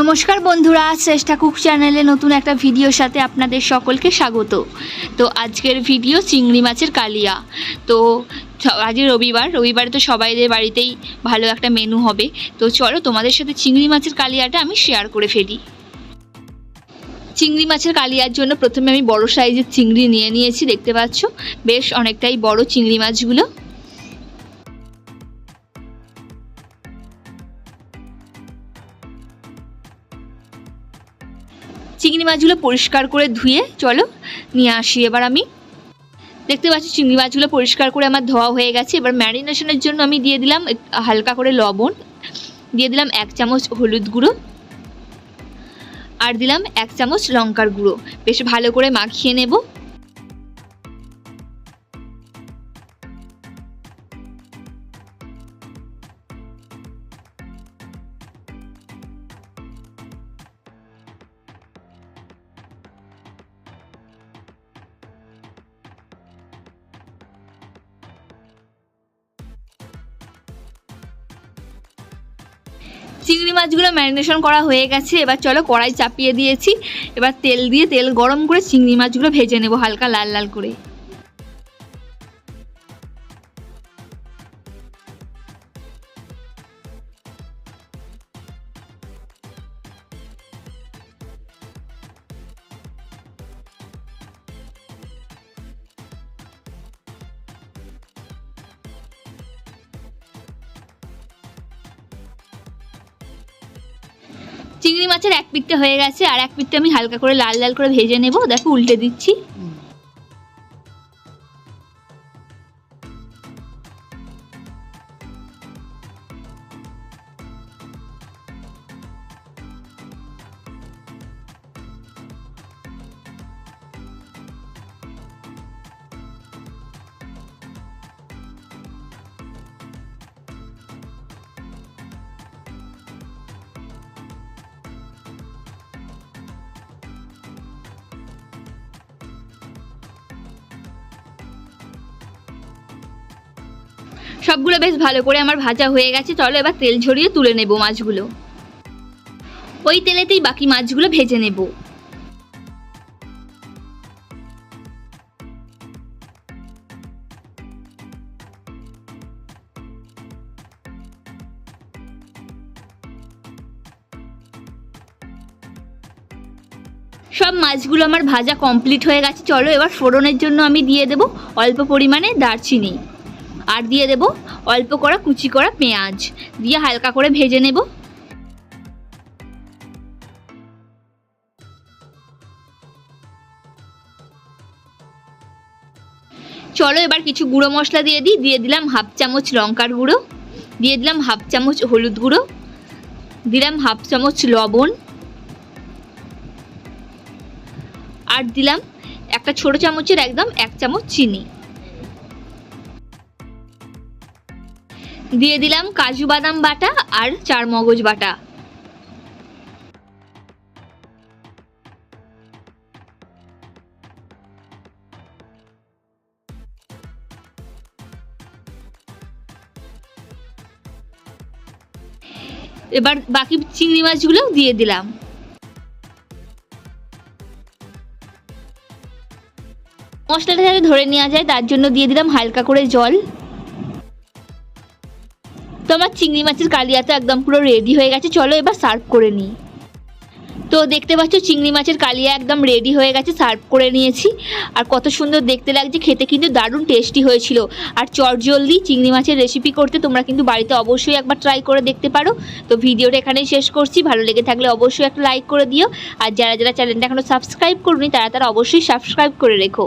নমস্কার বন্ধুরা, শ্রেষ্ঠা কুক চ্যানেলে নতুন একটা ভিডিওর সাথে আপনাদের সকলকে স্বাগত। তো আজকের ভিডিও চিংড়ি মাছের কালিয়া। তো আজ রবিবার, রবিবারে তো সবাইদের বাড়িতেই ভালো একটা মেনু হবে। তো চলো তোমাদের সাথে চিংড়ি মাছের কালিয়াটা আমি শেয়ার করে ফেলি। চিংড়ি মাছের কালিয়ার জন্য প্রথমে আমি বড় সাইজের চিংড়ি নিয়ে নিয়েছি, দেখতে পাচ্ছ? বেশ অনেকটাই বড় চিংড়ি মাছগুলো। চিংড়ি মাছগুলো পরিষ্কার করে ধুয়ে, চলো নিয়ে আসি এবার আমি। দেখতে পাচ্ছি চিংড়ি মাছগুলো পরিষ্কার করে আমার ধোয়া হয়ে গেছে। এবার ম্যারিনেশনের জন্য আমি দিয়ে দিলাম হালকা করে লবণ। দিয়ে দিলাম এক চামচ হলুদ গুঁড়ো। আর দিলাম এক চামচ লঙ্কার গুঁড়ো। বেশ ভালো করে মাখিয়ে নেব। চিংড়ি মাছগুলো ম্যারিনেশন করা হয়ে গেছে। এবার চলো কড়াই চাপিয়ে দিয়েছি। এবার তেল দিয়ে তেল গরম করে চিংড়ি মাছগুলো ভেজে নেব হালকা লাল লাল করে। চিংড়ি মাছের এক পিঠটা হয়ে গেছে, আর এক পিঠটা আমি হালকা করে লাল লাল করে ভেজে নেব। দেখো, উল্টে দিচ্ছি। সবগুলো বেশ ভালো করে আমার ভাজা হয়ে গেছে, চলো এবার তেল ঝরিয়ে তুলে নেব মাছগুলো। ওই তেলেতেই বাকি মাছগুলো ভেজে নেব। সব মাছগুলো আমার ভাজা কমপ্লিট হয়ে গেছে, চলো এবার ফোড়নের জন্য আমি দিয়ে দেব অল্প পরিমাণে দারচিনি। আর দিয়ে দেব অল্প করা কুচি করা পেঁয়াজ। দিয়ে হালকা করে ভেজে নেব। চলো এবার কিছু গুঁড়ো মশলা দিয়ে দিই। দিয়ে দিলাম হাফ চামচ লঙ্কার গুঁড়ো। দিয়ে দিলাম হাফ চামচ হলুদ গুঁড়ো। দিলাম হাফ চামচ লবণ। আর দিলাম একটা ছোট চামচের একদম এক চামচ চিনি। দিয়ে দিলাম কাজু বাদাম বাটা আর চার মগজ বাটা। এবার বাকি চিংড়ি মাছগুলো দিয়ে দিলাম। মশলাটা যাতে ধরে নেওয়া যায়, তার জন্য দিয়ে দিলাম হালকা করে জল। তো আমার চিংড়ি মাছের কালিয়া তো একদম পুরো রেডি হয়ে গেছে। চলো এবার সার্ভ করে নিই। তো দেখতে পাচ্ছ চিংড়ি মাছের কালিয়া একদম রেডি হয়ে গেছে সার্ভ করে নিয়েছি। আর কত সুন্দর দেখতে লাগছে, খেতে কিন্তু দারুণ টেস্টি হয়েছিল। আর চটজলদি চিংড়ি মাছের রেসিপি করতে তোমরা কিন্তু বাড়িতে অবশ্যই একবার ট্রাই করে দেখতে পারো। তো ভিডিওটা এখানেই শেষ করছি। ভালো লেগে থাকলে অবশ্যই একটা লাইক করে দিও। আর যারা যারা চ্যানেলটা এখনও সাবস্ক্রাইব করুনি, তারা তারা অবশ্যই সাবস্ক্রাইব করে রেখো।